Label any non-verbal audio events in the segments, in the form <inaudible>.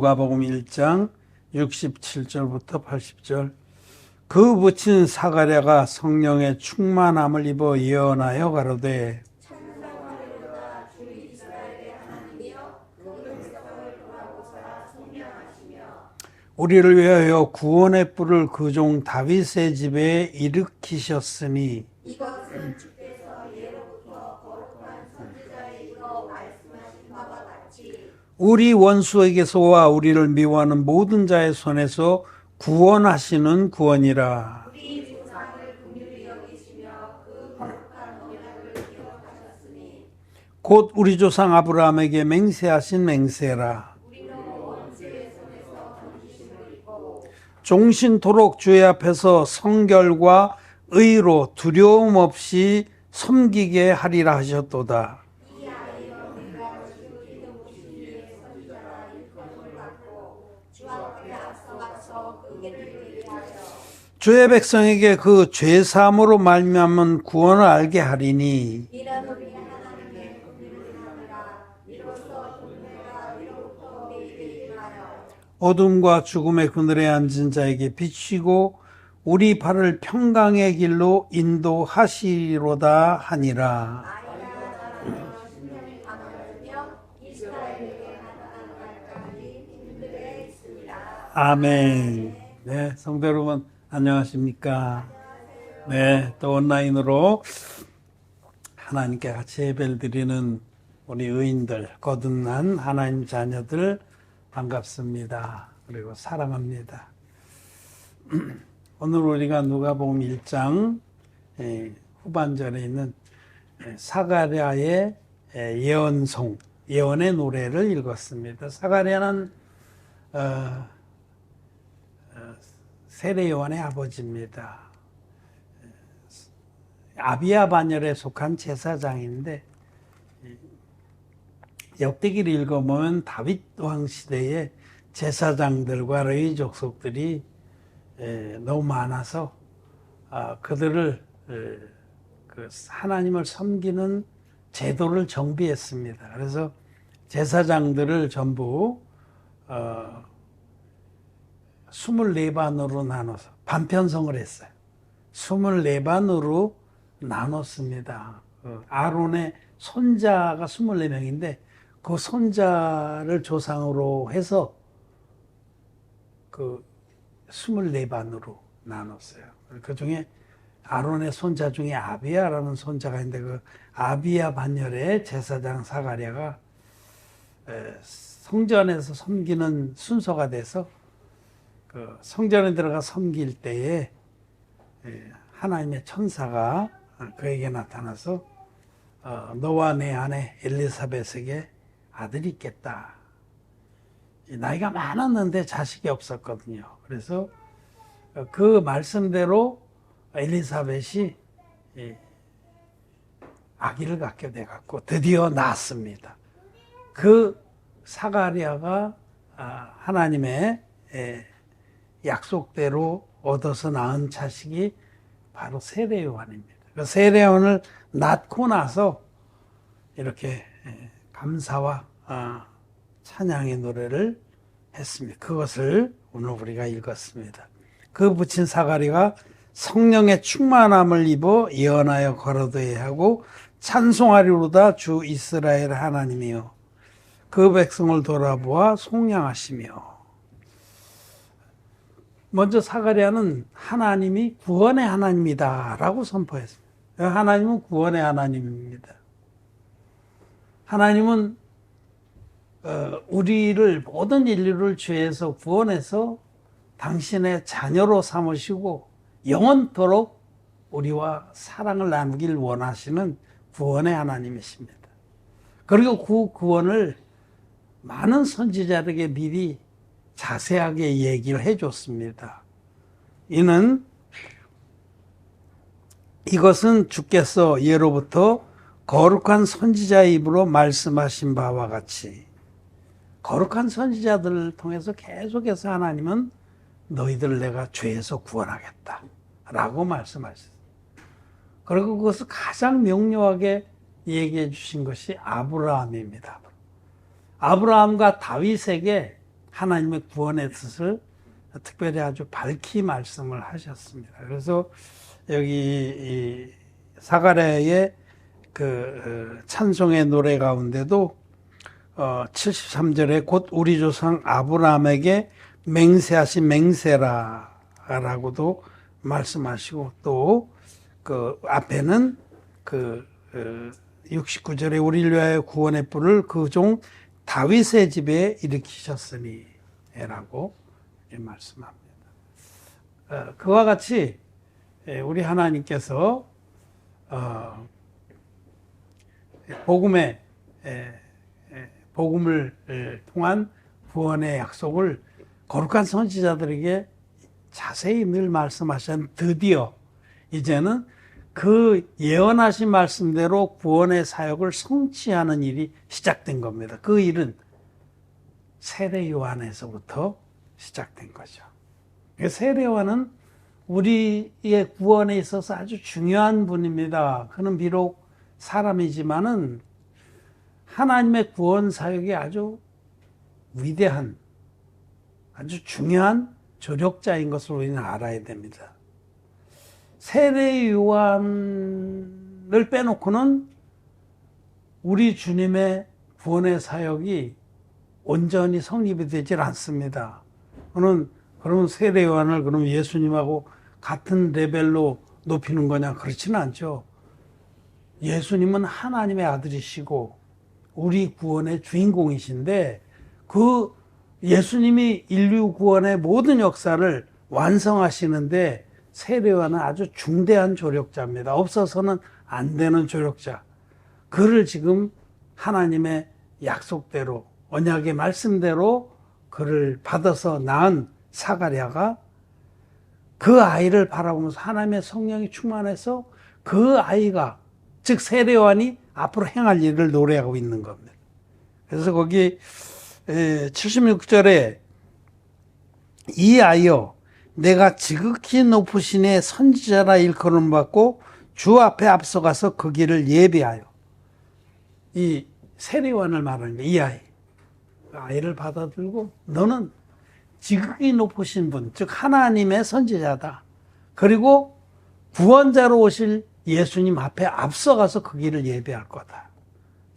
누가복음 1장 67절부터 80절. 그 붙인 사가랴가 성령의 충만함을 입어 예언하여 가로되 우리를 위하여 구원의 뿔을 그 종 다윗의 집에 일으키셨으니 이것은 주께서 예로부터 거룩한 선지자의 입으로 말씀하신 바와 같이 우리 원수에게서와 우리를 미워하는 모든 자의 손에서 구원하시는 구원이라. 그곧 우리 조상 아브라함에게 맹세하신 맹세라. 종신토록 주의 앞에서 성결과 의로 두려움 없이 섬기게 하리라 하셨도다. 이 아이여 내가 주 기름 부신 이의 선지자라 일컬음을 받고 주 앞에 앞서가서 그 길을 위하여 주의 백성에게 그 죄사함으로 말미암은 구원을 알게 하리니 어둠과 죽음의 그늘에 앉은 자에게 비치고 우리 발을 평강의 길로 인도하시로다 하니라. 아멘. 네, 여러분, 안녕하십니까? 네, 또 온라인으로 하나님께 같이 예배를 드리는 우리 의인들, 거듭난 하나님 자녀들 반갑습니다. 그리고 사랑합니다. <clears throat> 오늘 우리가 누가복음 1장 에, 후반절에 있는 에, 사가랴의 에, 예언송, 예언의 노래를 읽었습니다. 사가랴는 어, 세례 요한의 아버지입니다. 아비아 반열에 속한 제사장인데 역대기를 읽어보면 다윗 왕 시대의 제사장들과 레위 족속들이 에, 너무 많아서 아, 그들을 에, 그 하나님을 섬기는 제도를 정비했습니다. 그래서 제사장들을 전부 어, 24반으로 나눠서 반편성을 했어요. 24반으로 나눴습니다. 어, 아론의 손자가 24명인데 그 손자를 조상으로 해서 그 24반으로 나눴어요. 그 중에 아론의 손자 중에 아비야라는 손자가 있는데 그 아비야 반열의 제사장 사가랴가 에, 성전에서 섬기는 순서가 돼서 그 성전에 들어가 섬길 때에 에, 하나님의 천사가 그에게 나타나서 어, 너와 내 아내 엘리사벳에게 아들이 있겠다. 나이가 많았는데 자식이 없었거든요. 그래서 그 말씀대로 엘리사벳이 이 아기를 갖게 돼 갖고 드디어 낳았습니다. 그 사가랴가 아, 하나님의 에, 약속대로 얻어서 낳은 자식이 바로 세례 요한입니다. 그 세례 요한을 낳고 나서 이렇게 에, 감사와 아, 찬양의 노래를 했습니다. 그것을 오늘 우리가 읽었습니다. 그 붙인 사가리가 성령의 충만함을 입어 예언하여 걸어둬야 하고 찬송하리로다 주 이스라엘 하나님이요 그 백성을 돌아보아 송양하시며 먼저 사가랴는 하나님이 구원의 하나님이다라고 선포했습니다. 하나님은 구원의 하나님입니다. 하나님은 어, 우리를 모든 인류를 죄에서 구원해서 당신의 자녀로 삼으시고 영원토록 우리와 사랑을 나누길 원하시는 구원의 하나님이십니다. 그리고 그 구원을 많은 선지자들에게 미리 자세하게 얘기를 해줬습니다. 이는 이것은 주께서 예로부터 거룩한 선지자의 입으로 말씀하신 바와 같이 거룩한 선지자들을 통해서 계속해서 하나님은 너희들 내가 죄에서 구원하겠다. 라고 말씀하셨어요. 그리고 그것을 가장 명료하게 얘기해 주신 것이 아브라함입니다. 아브라함과 다윗에게 하나님의 구원의 뜻을 특별히 아주 밝히 말씀을 하셨습니다. 그래서 여기 이 사가랴의 그 어, 찬송의 노래 가운데도 어 73절에 곧 우리 조상 아브라함에게 맹세하신 맹세라라고도 말씀하시고 또 그 앞에는 그 69절에 우리를 위하여 구원의 뿔을 그 종 다윗의 집에 일으키셨으니 라고 말씀합니다. 어, 그와 같이 예, 우리 하나님께서 어, 복음의 에, 에, 복음을 에, 통한 구원의 약속을 거룩한 선지자들에게 자세히 늘 말씀하신 드디어 이제는 그 예언하신 말씀대로 구원의 사역을 성취하는 일이 시작된 겁니다. 그 일은 세례 요한에서부터 시작된 거죠. 세례 요한은 우리의 구원에 있어서 아주 중요한 분입니다. 그는 비록 사람이지만은 하나님의 구원 사역이 아주 위대한, 아주 중요한 조력자인 것을 우리는 알아야 됩니다. 세례 요한을 빼놓고는 우리 주님의 구원의 사역이 온전히 성립이 되질 않습니다. 그는 그러면 세례 요한을 그럼 예수님하고 같은 레벨로 높이는 거냐? 그렇지는 않죠. 예수님은 하나님의 아들이시고 우리 구원의 주인공이신데 그 예수님이 인류 구원의 모든 역사를 완성하시는데 세례와는 아주 중대한 조력자입니다. 없어서는 안 되는 조력자. 그를 지금 하나님의 약속대로 언약의 말씀대로 그를 받아서 낳은 사가랴가 그 아이를 바라보면서 하나님의 성령이 충만해서 그 아이가 즉 세례요한이 앞으로 행할 일을 노래하고 있는 겁니다. 그래서 거기 76절에 이 아이여 내가 지극히 높으신 의 선지자라 일컬음 받고 주 앞에 앞서가서 그 길을 예비하여 이 세례요한을 말하는 거이 아이 아이를 받아들고 너는 지극히 높으신 분, 즉 하나님의 선지자다. 그리고 구원자로 오실 예수님 앞에 앞서가서 그 길을 예배할 거다.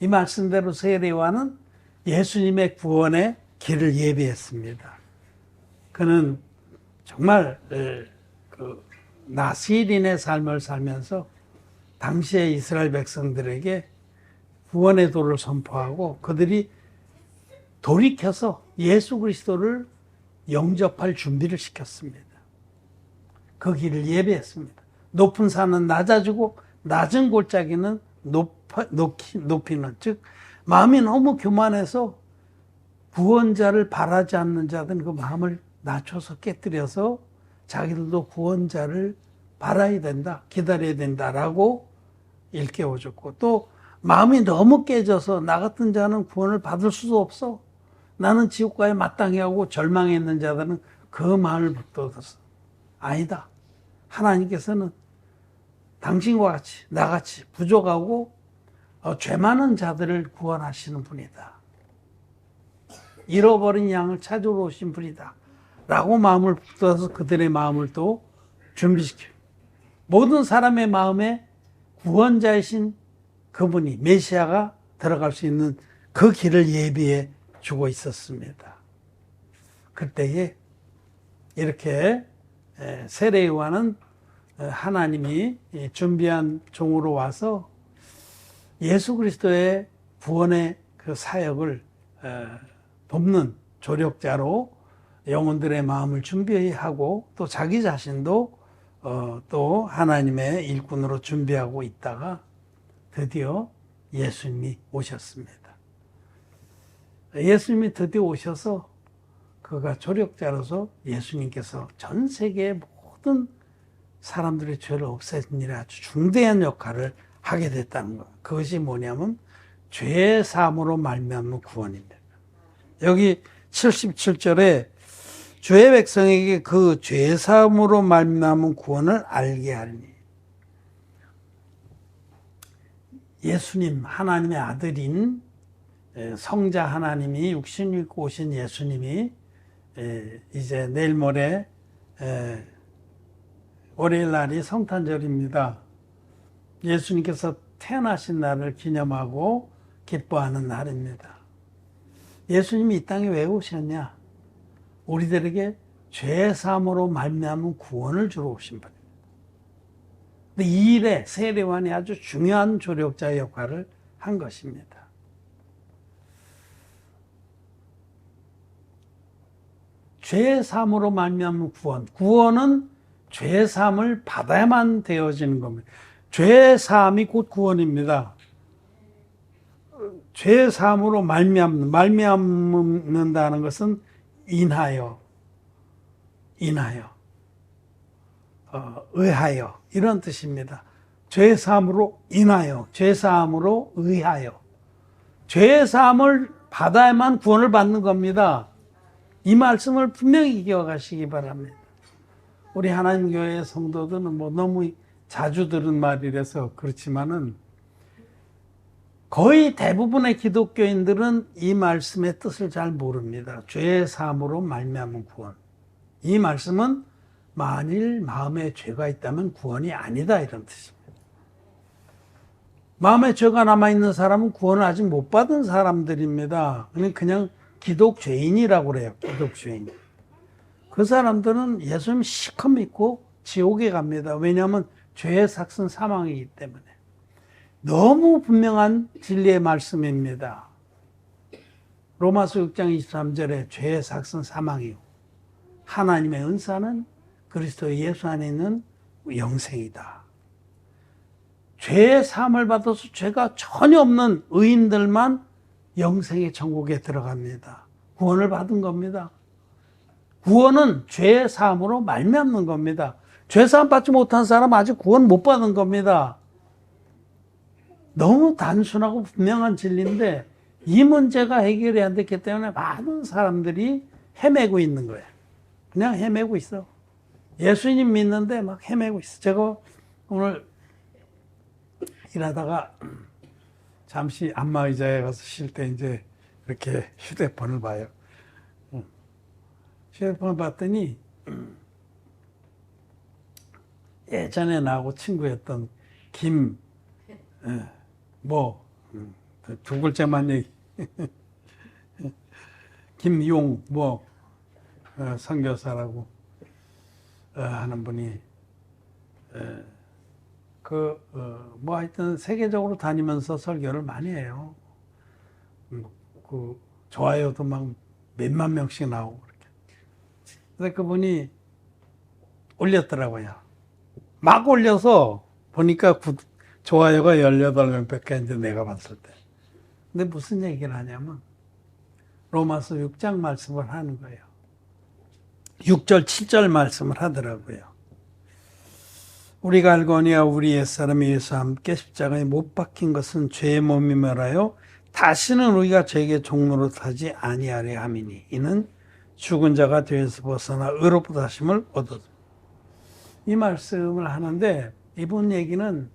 이 말씀대로 세례와는 예수님의 구원의 길을 예배했습니다. 그는 정말 그 나시린의 삶을 살면서 당시의 이스라엘 백성들에게 구원의 도를 선포하고 그들이 돌이켜서 예수 그리스도를 영접할 준비를 시켰습니다. 그 길을 예배했습니다. 높은 산은 낮아지고 낮은 골짜기는 높아, 높이, 높이는 즉 마음이 너무 교만해서 구원자를 바라지 않는 자들은 그 마음을 낮춰서 깨뜨려서 자기들도 구원자를 바라야 된다, 기다려야 된다라고 일깨워 줬고 또 마음이 너무 깨져서 나 같은 자는 구원을 받을 수도 없어. 나는 지옥과에 마땅히 하고 절망했는 자들은 그 마음을 붙들어서 아니다. 하나님께서는 당신과 같이 나같이 부족하고 어, 죄 많은 자들을 구원하시는 분이다. 잃어버린 양을 찾으러 오신 분이다. 라고 마음을 붙들어서 그들의 마음을 또 준비시켜. 모든 사람의 마음에 구원자이신 그분이 메시아가 들어갈 수 있는 그 길을 예비해 주고 있었습니다. 그때에 이렇게 세례 요한은 하나님이 준비한 종으로 와서 예수 그리스도의 구원의 그 사역을 돕는 조력자로 영혼들의 마음을 준비하고 또 자기 자신도 어, 또 하나님의 일꾼으로 준비하고 있다가 드디어 예수님이 오셨습니다. 예수님이 드디어 오셔서 그가 조력자로서 예수님께서 전 세계의 모든 사람들의 죄를 없애는 일에 아주 중대한 역할을 하게 됐다는 것. 그것이 뭐냐면 죄 사함으로 말미암은 구원입니다. 여기 77절에 주의 백성에게 그 죄 사함으로 말미암은 구원을 알게 하리니 예수님 하나님의 아들인 성자 하나님이 육신 입고 오신 예수님이 예, 이제 내일 모레 예, 월요일 날이 성탄절입니다. 예수님께서 태어나신 날을 기념하고 기뻐하는 날입니다. 예수님이 이 땅에 왜 오셨냐? 우리들에게 죄 사함으로 말미암은 구원을 주러 오신 분입니다. 근데 이 일에 세례관이 아주 중요한 조력자의 역할을 한 것입니다. 죄 사함으로 말미암은 구원. 구원은 죄 사함을 받아야만 되어지는 겁니다. 죄 사함이 곧 구원입니다. 죄 사함으로 말미암는 말미암는다는 것은 인하여 인하여 어, 의하여 이런 뜻입니다. 죄 사함으로 인하여 죄 사함으로 의하여 죄 사함을 받아야만 구원을 받는 겁니다. 이 말씀을 분명히 기억하시기 바랍니다. 우리 하나님 교회 성도들은 뭐 너무 자주 들은 말이라서 그렇지만은 거의 대부분의 기독교인들은 이 말씀의 뜻을 잘 모릅니다. 죄의 사함으로 말미암은 구원. 이 말씀은 만일 마음에 죄가 있다면 구원이 아니다 이런 뜻입니다. 마음에 죄가 남아 있는 사람은 구원을 아직 못 받은 사람들입니다. 그냥 그냥 기독 죄인이라고 그래요. 기독 죄인. 그 사람들은 예수님 시커 믿고 지옥에 갑니다. 왜냐하면 죄의 삭은 사망이기 때문에. 너무 분명한 진리의 말씀입니다. 로마서 6장 23절에 죄의 삭은 사망이요. 하나님의 은사는 그리스도 예수 안에 있는 영생이다. 죄의 사함을 받아서 죄가 전혀 없는 의인들만 영생의 천국에 들어갑니다. 구원을 받은 겁니다. 구원은 죄의 사함으로 말미암는 겁니다. 죄 사함 받지 못한 사람 아직 구원 못 받은 겁니다. 너무 단순하고 분명한 진리인데 이 문제가 해결이 안 됐기 때문에 많은 사람들이 헤매고 있는 거예요. 그냥 헤매고 있어. 예수님 믿는데 막 헤매고 있어. 제가 오늘 일하다가 잠시 안마의자에 가서 쉴 때 이제 이렇게 휴대폰을 봐요. 휴대폰을 봤더니 예전에 나하고 친구였던 김, 예, 뭐, 음, 두 글자만 얘기. <laughs> 김용, 뭐, 어, 선교사라고 어, 하는 분이, 에, 그, 어, 뭐 하여튼 세계적으로 다니면서 설교를 많이 해요. 음, 그, 좋아요도 막 몇만 명씩 나오고 그렇게. 근데 그분이 올렸더라고요. 막 올려서 보니까 구, 좋아요가 18명 밖에 이제 내가 봤을 때. 근데 무슨 얘기를 하냐면 로마서 6장 말씀을 하는 거예요. 6절, 7절 말씀을 하더라고요. 우리가 알거니와 우리 옛사람이 예수와 함께 십자가에 못 박힌 것은 죄의 몸이 말하여 다시는 우리가 죄에게 종로로 타지 아니하려 함이니 이는 죽은 자가 죄에서 벗어나 의롭다 하심을 얻었. 이 말씀을 하는데 이분 얘기는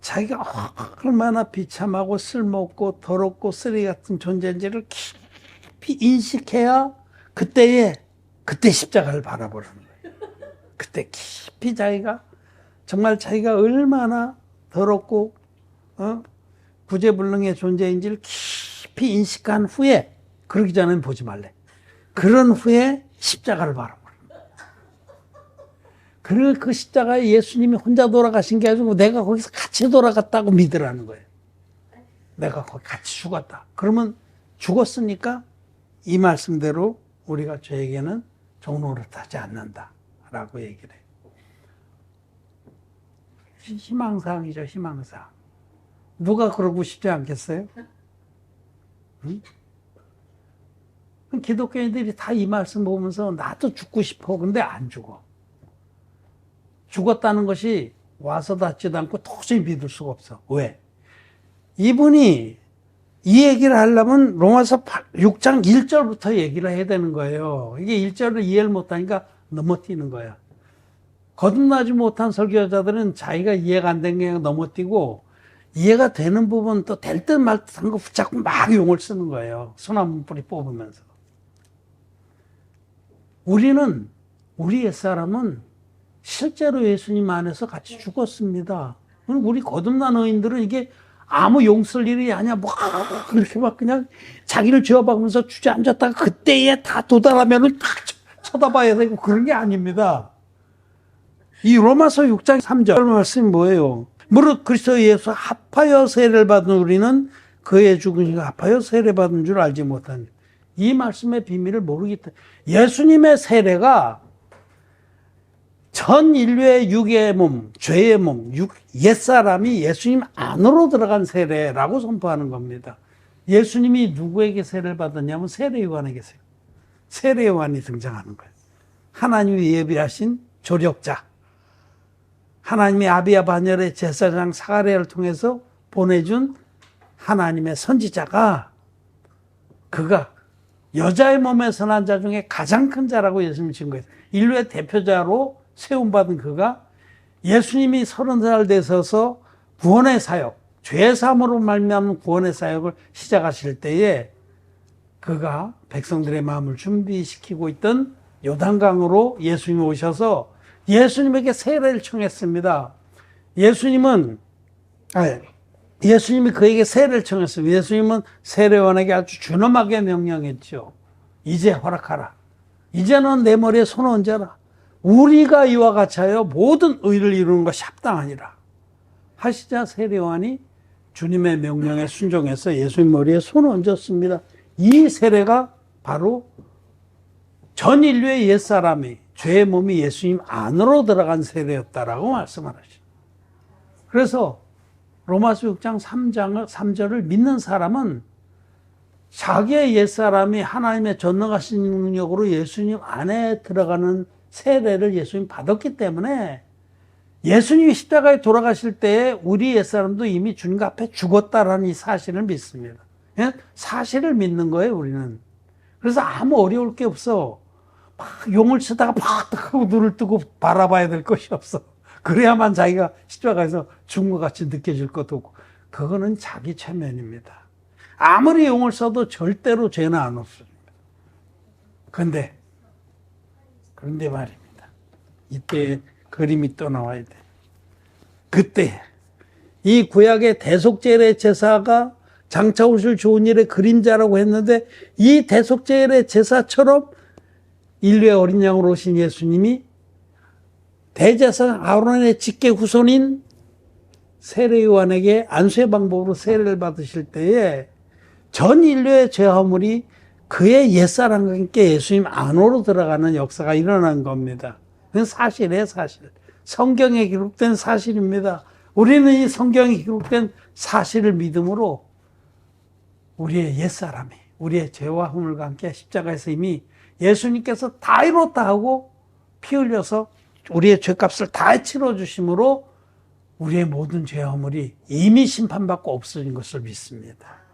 자기가 얼마나 비참하고 쓸모없고 더럽고 쓰레기 같은 존재인지를 깊이 인식해야 그때에 그때 십자가를 바라보는 거예요. 그때 깊이 자기가 정말 자기가 얼마나 더럽고 어? 구제불능의 존재인지를 깊이 인식한 후에 그러기 전에는 보지 말래. 그런 후에 십자가를 바라보는 그, 그 십자가에 예수님이 혼자 돌아가신 게 아니고 내가 거기서 같이 돌아갔다고 믿으라는 거예요. 내가 거기 같이 죽었다. 그러면 죽었으니까 이 말씀대로 우리가 죄에게는 종로를 타지 않는다. 라고 얘기를 해요. 희망사항이죠, 희망사항. 누가 그러고 싶지 않겠어요? 응? 기독교인들이 다 이 말씀 보면서 나도 죽고 싶어. 근데 안 죽어. 죽었다는 것이 와서 닿지도 않고 도저히 믿을 수가 없어. 왜? 이분이 이 얘기를 하려면 로마서 6장 1절부터 얘기를 해야 되는 거예요. 이게 1절을 이해를 못하니까 넘어뛰는 거야. 거듭나지 못한 설교자들은 자기가 이해가 안 된 게 넘어뛰고 이해가 되는 부분 또 될 듯 말 듯한 거 붙잡고 막 용을 쓰는 거예요. 소나무 뿌리 뽑으면서. 우리는 우리 옛사람은 실제로 예수님 안에서 같이 죽었습니다. 우리 거듭난 의인들은 이게 아무 용쓸 일이 아니야. 뭐 이렇게 막 그냥 자기를 죄어박으면서 주저앉았다가 그때에 다 도달하면은 딱 쳐다봐야 되고 그런 게 아닙니다. 이 로마서 6장 3절 말씀이 뭐예요? 무릇 그리스도 예수 합하여 세례를 받은 우리는 그의 죽으니까 합하여 세례 받은 줄 알지 못하니 이 말씀의 비밀을 모르기 때문에 예수님의 세례가 전 인류의 육의 몸, 죄의 몸, 육, 옛사람이 예수님 안으로 들어간 세례라고 선포하는 겁니다. 예수님이 누구에게 세례를 받았냐면 세례 요한에게세요. 세례 요한이 등장하는 거예요. 하나님이 예비하신 조력자. 하나님이 아비야 반열의 제사장 사가랴를 통해서 보내준 하나님의 선지자가 그가 여자의 몸에서 난자 중에 가장 큰 자라고 예수님이 친 거예요. 인류의 대표자로 세움받은 그가 예수님이 서른 살 되셔서 구원의 사역, 죄 사함으로 말미암은 구원의 사역을 시작하실 때에 그가 백성들의 마음을 준비시키고 있던 요단강으로 예수님이 오셔서 예수님에게 세례를 청했습니다. 예수님은 아, 예수님이 그에게 세례를 청했습니다. 예수님은 세례원에게 아주 준엄하게 명령했죠. 이제 허락하라. 이제는 내 머리에 손 얹어라. 우리가 이와 같이 하여 모든 의를 이루는 것이 합당하니라. 하시자 세례원이 주님의 명령에 순종해서 예수님 머리에 손을 얹었습니다. 이 세례가 바로 전 인류의 옛사람이 죄의 몸이 예수님 안으로 들어간 세례였다라고 말씀을 하시죠. 그래서 로마서 6장 3장을 3절을 믿는 사람은 자기의 옛사람이 하나님의 전능하신 능력으로 예수님 안에 들어가는 세례를 예수님 받았기 때문에 예수님이 십자가에 돌아가실 때에 우리 옛사람도 이미 주님 앞에 죽었다라는 이 사실을 믿습니다. 예? 사실을 믿는 거예요, 우리는. 그래서 아무 어려울 게 없어. 막 용을 치다가 팍 하고 눈을 뜨고 바라봐야 될 것이 없어. 그래야만 자기가 십자가에서 죽은 것 같이 느껴질 것도 없고. 그거는 자기 최면입니다. 아무리 용을 써도 절대로 죄는 안 없습니다. 근데, 그런데 말입니다. 이때 그림이 또 나와야 돼. 그때, 이 구약의 대속제의 제사가 장차 오실 좋은 일의 그림자라고 했는데, 이 대속제의 제사처럼 인류의 어린 양으로 오신 예수님이 대제사 아론의 직계 후손인 세례 요한에게 안수의 방법으로 세례를 받으실 때에 전 인류의 죄 허물이 그의 옛사람과 함께 예수님 안으로 들어가는 역사가 일어난 겁니다. 그건 사실이에요, 사실. 성경에 기록된 사실입니다. 우리는 이 성경에 기록된 사실을 믿음으로 우리의 옛사람이, 우리의 죄와 허물과 함께 십자가에서 이미 예수님께서 다 이뤘다 하고 피 흘려서 우리의 죄값을 다 치러주심으로 우리의 모든 죄 허물이 이미 심판받고 없어진 것을 믿습니다.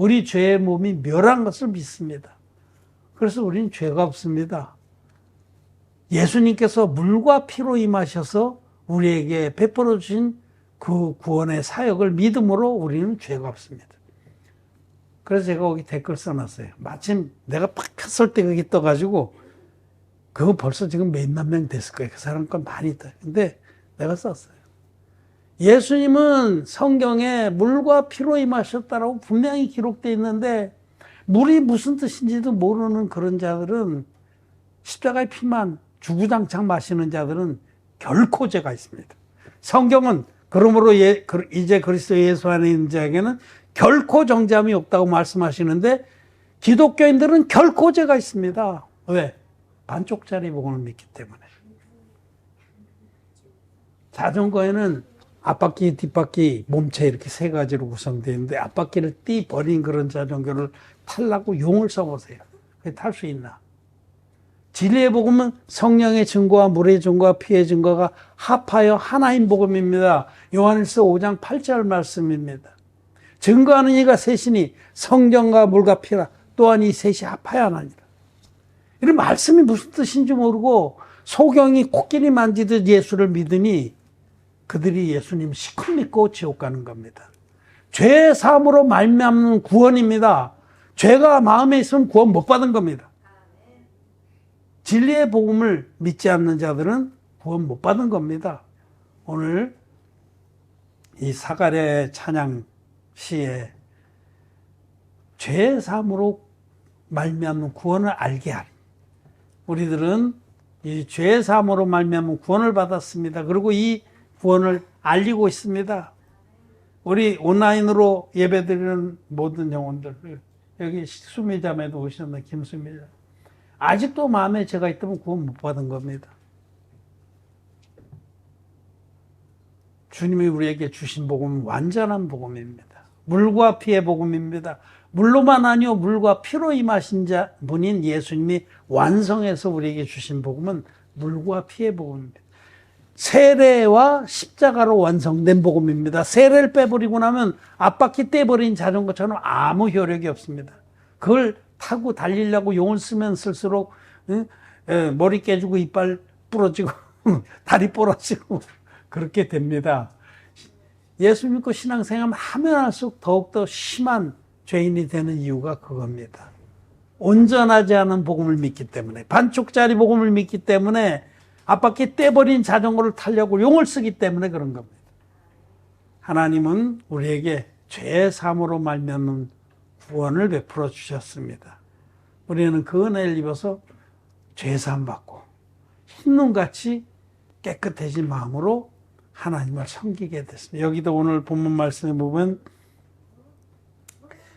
우리 죄의 몸이 멸한 것을 믿습니다. 그래서 우리는 죄가 없습니다. 예수님께서 물과 피로 임하셔서 우리에게 베풀어 주신 그 구원의 사역을 믿음으로 우리는 죄가 없습니다. 그래서 제가 거기 댓글 써놨어요. 마침 내가 팍 했을 때 그게 떠가지고 그거 벌써 지금 몇만 명 됐을 거예요. 그 사람 건 많이 있다. 근데 내가 썼어요. 예수님은 성경에 물과 피로 임하셨다라고 분명히 기록되어 있는데 물이 무슨 뜻인지도 모르는 그런 자들은 십자가의 피만 주구장창 마시는 자들은 결코 죄가 있습니다. 성경은 그러므로 예, 이제 그리스도 예수 안에 있는 자에게는 결코 정죄함이 없다고 말씀하시는데 기독교인들은 결코 죄가 있습니다. 왜? 반쪽짜리 복음을 믿기 때문에. 자전거에는 앞바퀴, 뒷바퀴, 몸체 이렇게 세 가지로 구성되어 있는데 앞바퀴를 띠 버린 그런 자전거를 타려고 용을 써보세요. 탈수 있나? 진리의 복음은 성령의 증거와 물의 증거와 피의 증거가 합하여 하나인 복음입니다. 요한일서 5장 8절 말씀입니다. 증거하는 이가 셋이니 성령과 물과 피라 또한 이 셋이 합하여 하나니라. 이런 말씀이 무슨 뜻인지 모르고 소경이 코끼리 만지듯 예수를 믿으니 그들이 예수님 시컷 믿고 지옥 가는 겁니다. 죄 사함으로 말미암는 구원입니다. 죄가 마음에 있으면 구원 못 받은 겁니다. 진리의 복음을 믿지 않는 자들은 구원 못 받은 겁니다. 오늘 이 사가랴의 찬양 시에 죄 사함으로 말미암는 구원을 알게 하리. 우리들은 이 죄 사함으로 말미암은 구원을 받았습니다. 그리고 이 구원을 알리고 있습니다. 우리 온라인으로 예배드리는 모든 영혼들 여기 수미자매도 오셨나 김수미자 아직도 마음에 죄가 있다면 구원 못 받은 겁니다. 주님이 우리에게 주신 복음은 완전한 복음입니다. 물과 피의 복음입니다. 물로만 아니요 물과 피로 임하신 자 분인 예수님이 완성해서 우리에게 주신 복음은 물과 피의 복음입니다. 세례와 십자가로 완성된 복음입니다. 세례를 빼버리고 나면 앞바퀴 떼버린 자전거처럼 아무 효력이 없습니다. 그걸 타고 달리려고 용을 쓰면 쓸수록 응? 에, 머리 깨지고 이빨 부러지고 <laughs> 다리 부러지고 <laughs> 그렇게 됩니다. 예수 믿고 신앙생활 하면 할수록 더욱더 심한 죄인이 되는 이유가 그겁니다. 온전하지 않은 복음을 믿기 때문에 반쪽짜리 복음을 믿기 때문에 앞바퀴 떼버린 자전거를 타려고 용을 쓰기 때문에 그런 겁니다. 하나님은 우리에게 죄 사함으로 말미암는 구원을 베풀어 주셨습니다. 우리는 그 은혜를 입어서 죄 사함 받고 흰눈같이 깨끗해진 마음으로 하나님을 섬기게 됐습니다. 여기도 오늘 본문 말씀에 보면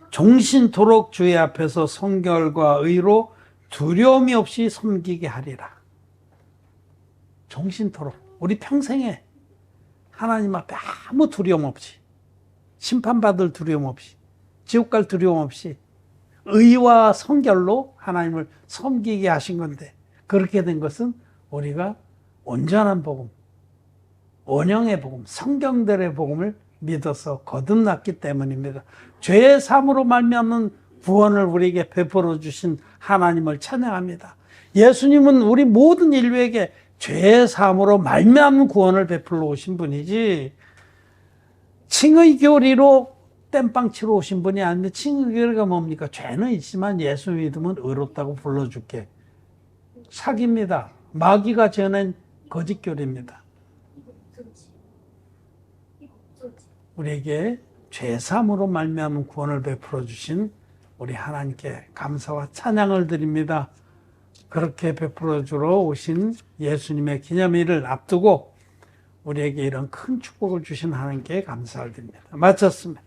종신토록 주의 앞에서 성결과 의로 두려움이 없이 섬기게 하리라. 종신토록 우리 평생에 하나님 앞에 아무 두려움 없이 심판받을 두려움 없이 지옥 갈 두려움 없이 의와 성결로 하나님을 섬기게 하신 건데 그렇게 된 것은 우리가 온전한 복음, 원형의 복음, 성경들의 복음을 믿어서 거듭났기 때문입니다. 죄의 삶으로 말미암는 구원을 우리에게 베풀어 주신 하나님을 찬양합니다. 예수님은 우리 모든 인류에게 죄의 삶으로 말미암는 구원을 베풀러 오신 분이지 칭의 교리로 땜빵 치러 오신 분이 아닌데 칭의 교리가 뭡니까? 죄는 있지만 예수 믿으면 의롭다고 불러줄게. 사기입니다. 마귀가 지어낸 거짓 교리입니다. 우리에게 죄삼으로 말미암은 구원을 베풀어 주신 우리 하나님께 감사와 찬양을 드립니다. 그렇게 베풀어 주러 오신 예수님의 기념일을 앞두고 우리에게 이런 큰 축복을 주신 하나님께 감사를 드립니다. 마쳤습니다.